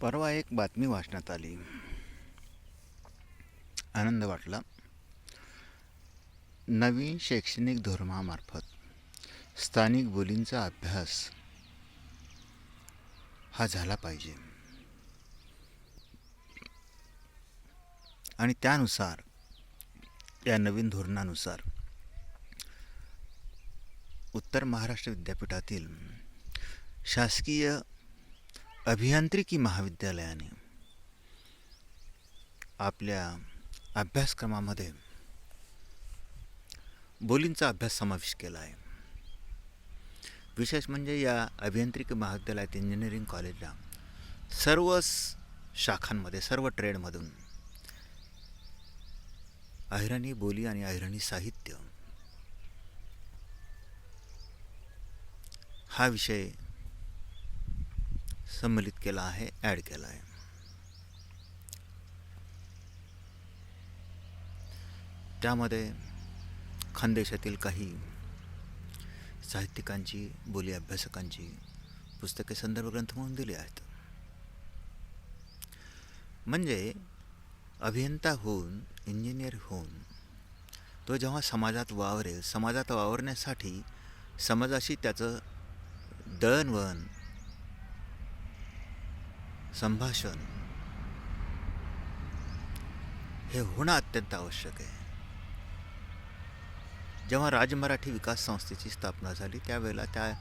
परवा एक बातमी वाचण्यात आली. आनंद वाटला. नवीन शैक्षणिक धोरणामार्फत स्थानिक बोलींचा अभ्यास हा झाला पाहिजे. आणि त्यानुसार या नवीन धोरणानुसार उत्तर महाराष्ट्र विद्यापीठातील शासकीय अभियांत्रिकी महाविद्यालयाने आपल्या अभ्यासक्रमामध्ये बोलींचा अभ्यास समावेश केला आहे. विशेष म्हणजे या अभियांत्रिकी महाविद्यालयात इंजिनिअरिंग कॉलेजला सर्व शाखांमध्ये सर्व ट्रेडमधून अहिराणी बोली आणि अहिराणी साहित्य हा विषय संमलित केला आहे ॲड केला आहे. त्यामध्ये खानदेशातील काही साहित्यिकांची बोली अभ्यासकांची पुस्तके संदर्भ ग्रंथ म्हणून दिली आहेत. म्हणजे अभियंता होऊन इंजिनियर होऊन तो जेव्हा समाजात वावरेल समाजात वावरण्यासाठी समाजाशी त्याचं दळणवळण संभाषण. हे होणं अत्यंत आवश्यक आहे. जेव्हा राजमराठी विकास संस्थेची स्थापना झाली त्यावेळेला त्या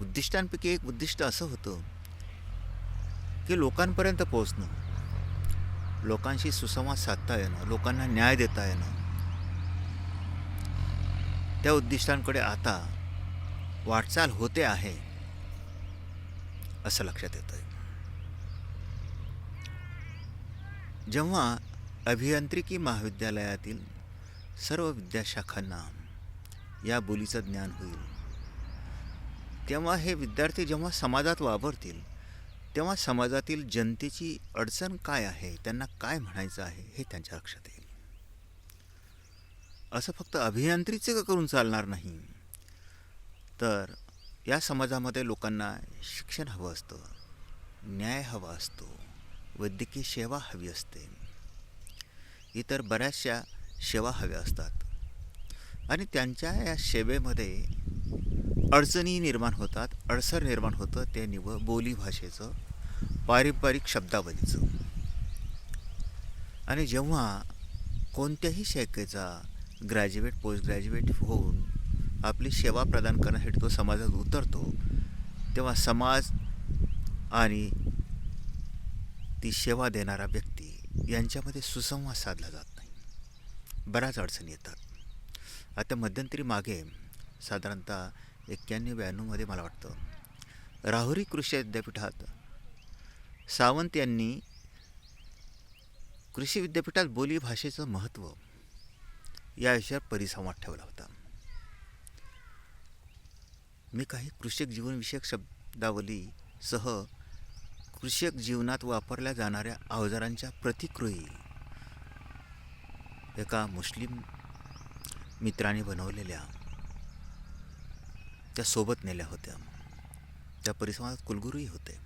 उद्दिष्टांपैकी एक उद्दिष्ट असं होतं की लोकांपर्यंत पोहोचणं. लोकांशी सुसंवाद साधता येणं लोकांना न्याय देता येणं. त्या उद्दिष्टांकडे आता वाटचाल होते आहे असं लक्षात येतं आहे जेव्हा अभियांत्रिकी महाविद्यालयातील सर्व विद्याशाखांना या बोलीचं ज्ञान होईल तेव्हा हे विद्यार्थी जेव्हा समाजात वावरतील तेव्हा समाजातील जनतेची अडचण काय आहे त्यांना काय म्हणायचं आहे हे त्यांच्या लक्षात येईल. असं फक्त अभियांत्रिचं करून चालणार नाही? तर या समाजामध्ये लोकांना शिक्षण हवं असतं न्याय हवा असतो. वैद्यकीय सेवा हवी असते. इतर बऱ्याचशा सेवा हव्या असतात. आणि त्यांच्या या सेवेमध्ये अडचणी निर्माण होतात अडसर निर्माण होतं ते निव बोली भाषेचं पारंपरिक शब्दावलीचं. आणि जेव्हा कोणत्याही शाखेचा ग्रॅज्युएट पोस्ट ग्रॅज्युएट होऊन आपली सेवा प्रदान करण्यासाठी तो समाजात उतरतो तेव्हा समाज आणि ती सेवा देणारा व्यक्ती यांच्यामध्ये सुसंवाद साधला जात नाही. बऱ्याच अडचणी येतात. आता मध्यंतरी मागे साधारणतः एक्क्याण्णव ब्याण्णवमध्ये मला वाटतं राहुरी कृषी विद्यापीठात सावंत यांनी कृषी विद्यापीठात बोली भाषेचं महत्त्व या विषयावर परिसंवाद ठेवला होता. मी काही कृषक जीवनविषयक शब्दावलीसह कृषक जीवनात वापरल्या जाणाऱ्या अवजारांच्या प्रतिकृती एका मुस्लिम मित्राने बनवलेल्या त्या सोबत नेल्या होत्या. त्या परिसंवादात कुलगुरूही होते.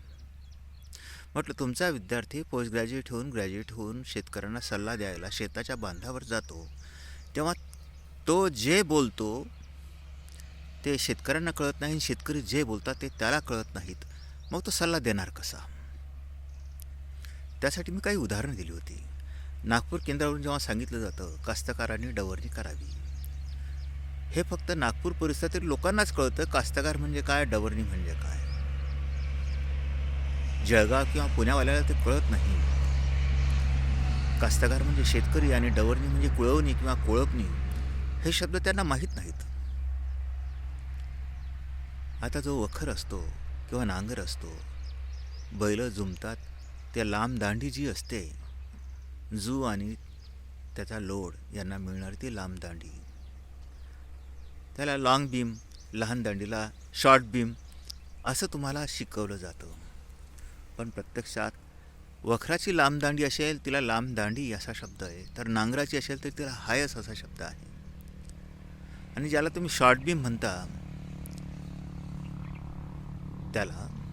म्हटलं तुमचा विद्यार्थी पोस्ट ग्रॅज्युएट होऊन ग्रॅज्युएट होऊन शेतकऱ्यांना सल्ला द्यायला शेताच्या बांधावर जातो तेव्हा तो जे बोलतो ते शेतकऱ्यांना कळत नाही शेतकरी जे बोलतात ते त्याला कळत नाहीत. मग तो सल्ला देणार कसा? त्यासाठी मी काही उदाहरणं दिली होती. नागपूर केंद्रावरून जेव्हा सांगितलं जातं कास्तकारांनी डवरणी करावी. हे फक्त नागपूर परिसरातील लोकांनाच कळतं कास्तकार म्हणजे काय डवरणी म्हणजे काय. जळगाव किंवा पुण्यावाल्याला ते कळत नाही. कास्तकार म्हणजे शेतकरी आणि डवरणी म्हणजे कुळवणी किंवा कोळपणी हे शब्द त्यांना माहीत नाहीत. आता जो वखर असतो किंवा नांगर असतो बैल जुमतात त्या लांब दांडी जी असते जू आणि त्याचा लोड यांना मिळणारी ती लांब दांडी. त्याला लाँग बीम लहान दांडीला शॉर्ट बीम असं तुम्हाला शिकवलं जातं. पण प्रत्यक्षात वखराची लांब दांडी असेल तिला लांब दांडी असा शब्द आहे. तर नांगराची असेल तर तिला हायस असा शब्द आहे. आणि ज्याला तुम्ही शॉर्ट बीम म्हणता त्याला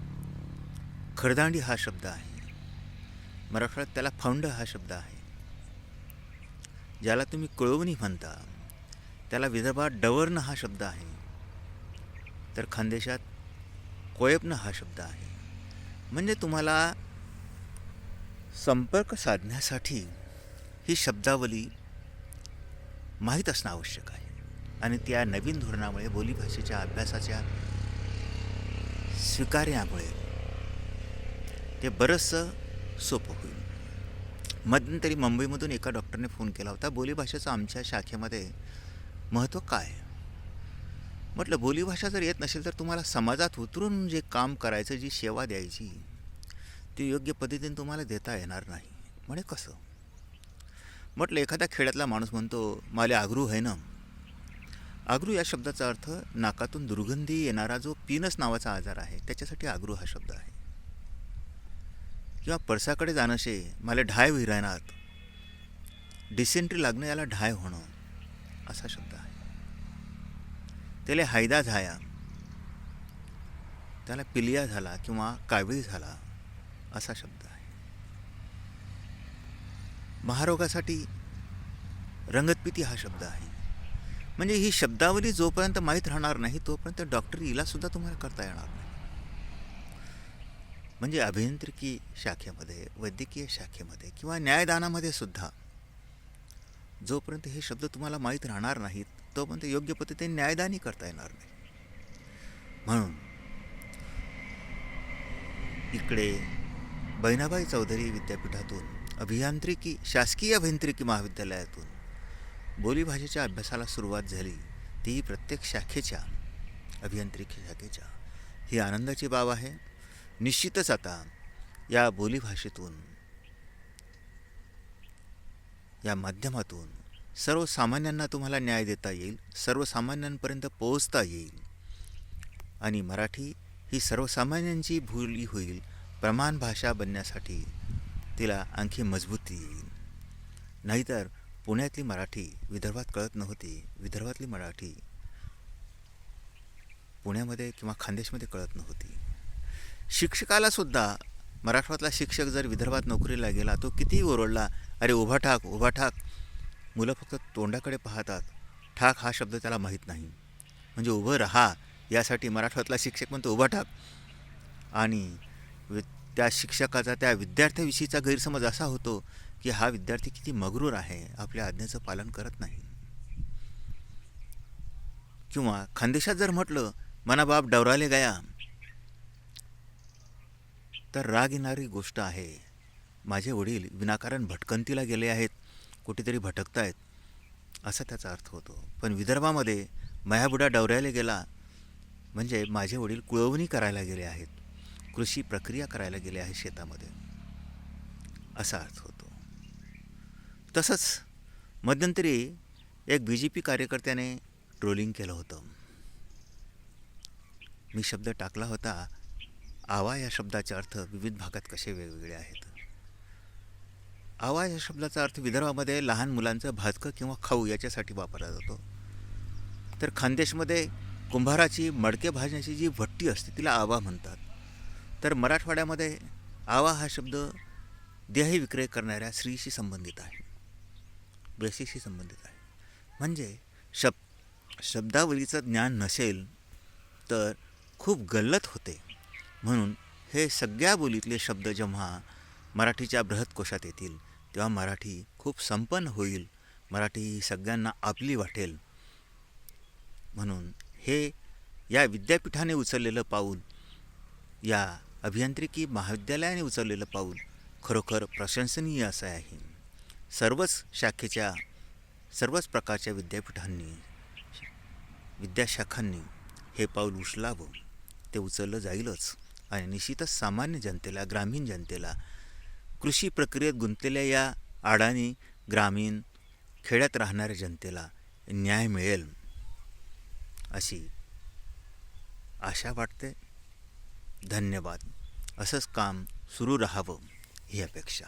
खडदांडी हा शब्द आहे. मराठवाड्यात त्याला फौंड हा शब्द आहे. ज्याला तुम्ही कुळवणी म्हणता त्याला विदर्भात डवरणं हा शब्द आहे. तर खानदेशात कोयपणं हा शब्द आहे. म्हणजे तुम्हाला संपर्क साधण्यासाठी ही शब्दावली माहीत असणं आवश्यक आहे. आणि त्या नवीन धोरणामुळे बोलीभाषेच्या अभ्यासाच्या स्वीकार्यामुळे ते बरंचसं सोपं होईल. मध्यंतरी मुंबईमधून एका डॉक्टरने फोन केला होता बोलीभाषेचं आमच्या शाखेमध्ये महत्त्व काय? म्हटलं बोलीभाषा जर येत नसेल तर तुम्हाला समाजात उतरून जे काम करायचं जी सेवा द्यायची ती योग्य पद्धतीने तुम्हाला देता येणार नाही. म्हणे कसं? म्हटलं एखाद्या खेड्यातला माणूस म्हणतो मला आग्रू आहे ना. आग्रू या शब्दाचा अर्थ नाकातून दुर्गंधी येणारा जो पिनस नावाचा आजार आहे त्याच्यासाठी आग्रू हा शब्द आहे. किंवा परसाकडे जाणं शे मला ढाय विरायनात. डिसेंट्री लागणं याला ढाय होणं असा शब्द आहे. त्याला हायदा झाया त्याला पिलिया झाला किंवा कावीळ झाला असा शब्द आहे. महारोगासाठी रंगतपिती हा शब्द आहे. म्हणजे ही शब्दावली जोपर्यंत माहीत राहणार नाही तोपर्यंत डॉक्टरी इलाजसुद्धा तुम्हाला करता येणार नाही. म्हणजे अभियांत्रिकी शाखेमध्ये वैद्यकीय शाखेमध्ये किंवा न्यायदानामध्ये सुद्धा जोपर्यंत हे शब्द तुम्हाला माहीत राहणार नाहीत तोपर्यंत योग्य पद्धतीने न्यायदानही करता येणार नाही. म्हणून इकडे बहिणाबाई चौधरी विद्यापीठातून अभियांत्रिकी शासकीय अभियांत्रिकी महाविद्यालयातून बोलीभाषेच्या अभ्यासाला सुरुवात झाली ती प्रत्येक शाखेच्या अभियांत्रिकी शाखेच्या. ही आनंदाची बाब आहे. निश्चितच आता या बोलीभाषेतून या माध्यमातून सर्वसामान्यांना तुम्हाला न्याय देता येईल सर्वसामान्यांपर्यंत पोहोचता येईल. आणि मराठी ही सर्वसामान्यांची भूली होईल प्रमाण भाषा बनण्यासाठी तिला आणखी मजबूती येईल. नाहीतर पुण्यातली मराठी विदर्भात कळत नव्हती. विदर्भातली मराठी पुण्यामध्ये किंवा खानदेशमध्ये कळत नव्हती. शिक्षकालासुद्धा मराठवातला शिक्षक जर विदर्भात नोकरीला गेला तो कितीही ओरडला अरे उभा ठाक उभा ठाक. मुलं फक्त तोंडाकडे पाहतात. ठाक हा शब्द त्याला माहीत नाही. म्हणजे उभं राहा यासाठी मराठवातला शिक्षक म्हणतो उभा ठाक. आणि त्या शिक्षकाचा त्या विद्यार्थ्याविषयीचा गैरसमज असा होतो की हा विद्यार्थी किती मगरूर आहे आपल्या आज्ञेचं पालन करत नाही. किंवा खानदेशात जर म्हटलं मना बाप डवराले गया तर राग येणारी गोष्ट आहे. माझे वडील विनाकारण भटकंतीला गेले आहेत. कुठेतरी भटकतायत असा त्याचा अर्थ होतो. पण विदर्भामध्ये मयाबुडा डवऱ्याला गेला म्हणजे माझे वडील कुळवणी करायला गेले आहेत. कृषी प्रक्रिया करायला गेले आहेत शेतामध्ये. असा अर्थ होतो. तसंच मध्यंतरी एक बी जे पी कार्यकर्त्याने ट्रोलिंग केलं होतं. मी शब्द टाकला होता आवा या शब्दाचे अर्थ विविध भागात कसे वेगवेगळे आहेत? आवा या शब्दाचा अर्थ विदर्भामध्ये लहान मुलांचं भाजकं किंवा खाऊ याच्यासाठी वापरला जातो. तर खानदेशमध्ये कुंभाराची मडके भाजण्याची जी भट्टी असते तिला आवा म्हणतात. तर मराठवाड्यामध्ये आवा हा शब्द देही विक्रय करणाऱ्या स्त्रीशी संबंधित आहे. बेसीशी संबंधित आहे. म्हणजे शब शब्दावलीचं ज्ञान नसेल तर खूप गल्लत होते. म्हणून हे सगळ्या बोलीतले शब्द जेव्हा मराठीच्या बृहत्कोशात येतील तेव्हा मराठी खूप संपन्न होईल. मराठी ही सगळ्यांना आपली वाटेल. म्हणून हे या विद्यापीठाने उचललेलं पाऊल या अभियांत्रिकी महाविद्यालयाने उचललेलं पाऊल खरोखर प्रशंसनीय असं आहे. सर्वच शाखेच्या सर्वच प्रकारच्या विद्यापीठांनी विद्याशाखांनी हे पाऊल उचलावं. ते उचललं जाईलच. आणि निश्चितच सामान्य जनतेला ग्रामीण जनतेला कृषी प्रक्रियेत गुंतलेल्या या अडाणी ग्रामीण खेड्यात राहणाऱ्या जनतेला न्याय मिळेल अशी आशा वाटते. धन्यवाद. असंच काम सुरू राहावं ही अपेक्षा.